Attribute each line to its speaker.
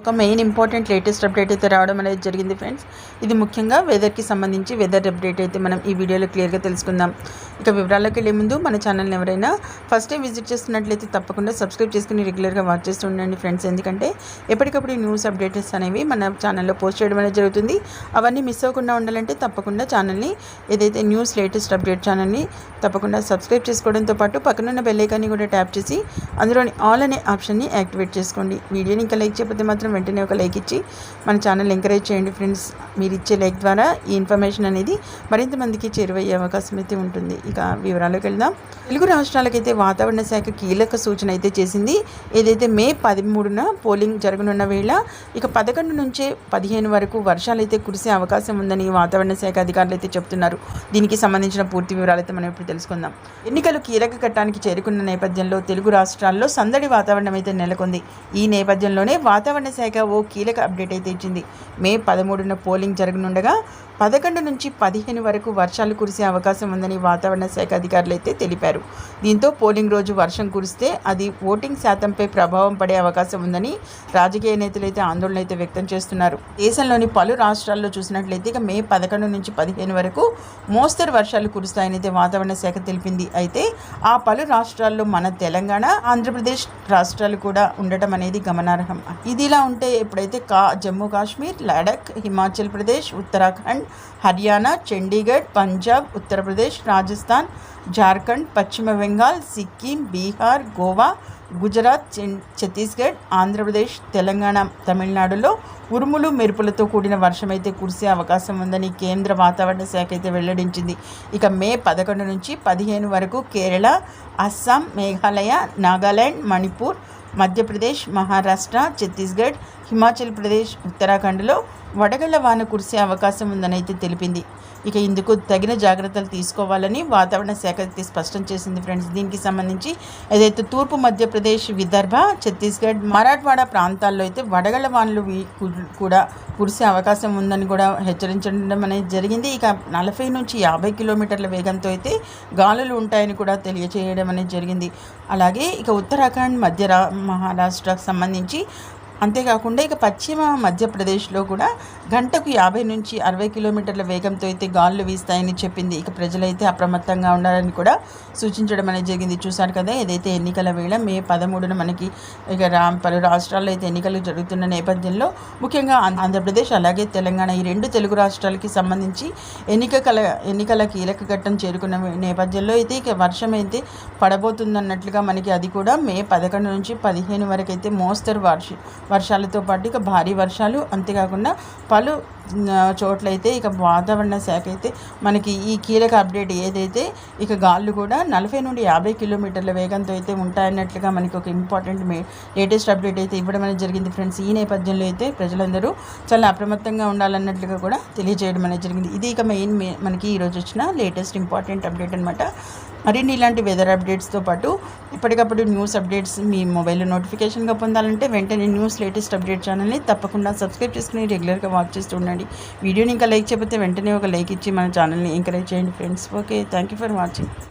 Speaker 1: ఒక main important latest update అయితే రావడం అనేది జరిగింది ఫ్రెండ్స్ ఇది ముఖ్యంగా వెదర్కి సంబంధించి వెదర్ అప్డేట్ అయితే మనం ఈ వీడియోలో క్లియర్గా తెలుసుకుందాం. ఇక వివరాల్లోకి వెళ్ళే ముందు మన ఛానల్ని ఎవరైనా ఫస్ట్ టైం విజిట్ చేస్తున్నట్లయితే తప్పకుండా సబ్స్క్రైబ్ చేసుకుని రెగ్యులర్గా వాచ్ చేస్తూ ఉండండి ఫ్రెండ్స్ ఎందుకంటే ఎప్పటికప్పుడు న్యూస్ అప్డేట్స్ అనేవి మన ఛానల్లో పోస్ట్ చేయడం అనేది జరుగుతుంది. అవన్నీ మిస్ అవ్వకుండా ఉండాలంటే తప్పకుండా ఛానల్ని ఏదైతే న్యూస్ లేటెస్ట్ అప్డేట్ ఛానల్ని తప్పకుండా సబ్స్క్రైబ్ చేసుకోవడంతో పాటు పక్కనున్న బెల్లైకాన్ని కూడా ట్యాప్ చేసి అందులోని ఆల్ అనే ఆప్షన్ని యాక్టివేట్ చేసుకోండి. వీడియోని ఇంకా లైక్ చేయకపోతే మాత్రం వెంటనే ఒక లైక్ ఇచ్చి మన ఛానల్ ఎంకరేజ్ చేయండి ఫ్రెండ్స్. మీరు ఇచ్చే లైక్ ద్వారా ఈ ఇన్ఫర్మేషన్ అనేది మరింత మందికి చేరువయ్యే అవకాశం అయితే ఉంటుంది. ఇక వివరాలకు వెళ్దాం. తెలుగు రాష్ట్రాలకైతే వాతావరణ శాఖ కీలక సూచన అయితే చేసింది. ఏదైతే మే పదమూడున పోలింగ్ జరగనున్న వేళ ఇక పదకొండు నుంచే పదిహేను వరకు వర్షాలు అయితే కురిసే అవకాశం ఉందని వాతావరణ శాఖ అధికారులు అయితే చెప్తున్నారు. దీనికి సంబంధించిన పూర్తి వివరాలు అయితే మనం ఇప్పుడు తెలుసుకుందాం. ఎన్నికలు కీలక ఘట్టానికి చేరుకున్న నేపథ్యంలో తెలుగు రాష్ట్రాల్లో సందడి వాతావరణం అయితే నెలకొంది. ఈ నేపథ్యంలోనే వాతావరణ శాఖ ఓ కీలక అప్డేట్ అయితే ఇచ్చింది. మే పదమూడున పోలింగ్ జరగనుండగా పదకొండు నుంచి పదిహేను వరకు వర్షాలు కురిసే అవకాశం ఉందని వాతావరణ శాఖ అధికారులు అయితే తెలిపారు. దీంతో పోలింగ్ రోజు వర్షం కురిస్తే అది ఓటింగ్ శాతంపై ప్రభావం పడే అవకాశం ఉందని రాజకీయ నేతలు అయితే ఆందోళన అయితే వ్యక్తం చేస్తున్నారు. దేశంలోని పలు రాష్ట్రాల్లో చూసినట్లయితే ఇక మే పదకొండు నుంచి పదిహేను వరకు మోస్తరు వర్షాలు కురుస్తాయని అయితే వాతావరణ శాఖ తెలిపింది. అయితే ఆ పలు రాష్ట్రాల్లో మన తెలంగాణ ఆంధ్రప్రదేశ్ రాష్ట్రాలు కూడా ఉండటం అనేది గమనార్హం. ఇదిలా ఉంటే ఎప్పుడైతే కా జమ్మూ కాశ్మీర్ లడక్ హిమాచల్ ప్రదేశ్ ఉత్తరాఖండ్ హర్యానా చండీగఢ్ పంజాబ్ ఉత్తరప్రదేశ్ రాజస్థాన్ జార్ఖండ్ పశ్చిమ బెంగాల్ సిక్కిం బీహార్ గోవా గుజరాత్ ఛత్తీస్గఢ్ ఆంధ్రప్రదేశ్ తెలంగాణ తమిళనాడులో ఉరుములు మెరుపులతో కూడిన వర్షం అయితే కురిసే అవకాశం ఉందని కేంద్ర వాతావరణ శాఖ అయితే వెల్లడించింది. ఇక మే పదకొండు నుంచి పదిహేను వరకు కేరళ అస్సాం మేఘాలయ నాగాలాండ్ మణిపూర్ మధ్యప్రదేశ్ మహారాష్ట్ర ఛత్తీస్గఢ్ హిమాచల్ ప్రదేశ్ ఉత్తరాఖండ్లో వడగళ్ళ వాన కురిసే అవకాశం ఉందని అయితే తెలిపింది. ఇక ఇందుకు తగిన జాగ్రత్తలు తీసుకోవాలని వాతావరణ శాఖ అయితే స్పష్టం చేసింది ఫ్రెండ్స్. దీనికి సంబంధించి ఏదైతే తూర్పు మధ్యప్రదేశ్ విదర్భ ఛత్తీస్గఢ్ మరాఠ్వాడ ప్రాంతాల్లో అయితే వడగళ్ళ వానలు కూడా కురిసే అవకాశం ఉందని కూడా హెచ్చరించడం అనేది జరిగింది. ఇక నలభై నుంచి యాభై కిలోమీటర్ల వేగంతో అయితే గాలులు ఉంటాయని కూడా తెలియచేయడం అనేది జరిగింది. అలాగే ఇక ఉత్తరాఖండ్ మధ్య మహారాష్ట్రకు సంబంధించి అంతేకాకుండా ఇక పశ్చిమ మధ్యప్రదేశ్లో కూడా గంటకు యాభై నుంచి అరవై కిలోమీటర్ల వేగంతో అయితే గాలులు వీస్తాయని చెప్పింది. ఇక ప్రజలైతే అప్రమత్తంగా ఉండాలని కూడా సూచించడం అనేది జరిగింది. చూశారు కదా ఏదైతే ఎన్నికల వేళ మే పదమూడున మనకి ఇక రా పలు రాష్ట్రాల్లో అయితే ఎన్నికలు జరుగుతున్న నేపథ్యంలో ముఖ్యంగా ఆంధ్రప్రదేశ్ అలాగే తెలంగాణ ఈ రెండు తెలుగు రాష్ట్రాలకి సంబంధించి ఎన్నికల ఎన్నికల కీలక ఘట్టం చేరుకున్న నేపథ్యంలో అయితే ఇక వర్షం అయితే పడబోతుందన్నట్లుగా మనకి అది కూడా మే పదకొండు నుంచి పదిహేను వరకు అయితే మోస్తరు వర్షం వర్షాలతో పాటు ఇక భారీ వర్షాలు అంతేకాకుండా పలు చోట్లయితే ఇక వాతావరణ శాఖ అయితే మనకి ఈ కీలక అప్డేట్ ఏదైతే ఇక గాళ్ళు కూడా నలభై నుండి యాభై కిలోమీటర్ల వేగంతో అయితే ఉంటాయన్నట్లుగా మనకి ఒక ఇంపార్టెంట్ లేటెస్ట్ అప్డేట్ అయితే ఇవ్వడం అనేది జరిగింది ఫ్రెండ్స్. ఈ నేపథ్యంలో అయితే ప్రజలందరూ చాలా అప్రమత్తంగా ఉండాలన్నట్లుగా కూడా తెలియజేయడం అనేది జరిగింది. ఇది ఇక మెయిన్ మనకి ఈరోజు వచ్చిన లేటెస్ట్ ఇంపార్టెంట్ అప్డేట్ అనమాట మరిన్ని ఇలాంటి వెదర్ అప్డేట్స్తో పాటు ఇప్పటికప్పుడు న్యూస్ అప్డేట్స్ మీ మొబైల్లో నోటిఫికేషన్గా పొందాలంటే వెంటనే న్యూస్ లేటెస్ట్ అప్డేట్ ఛానల్ని తప్పకుండా సబ్స్క్రైబ్ చేసుకుని రెగ్యులర్గా వాచ్ చేస్తూ ఉండండి. వీడియోని ఇంకా లైక్ చేయకపోతే వెంటనే ఒక లైక్ ఇచ్చి మన ఛానల్ని ఎంకరేజ్ చేయండి friends. Okay thank you for watching.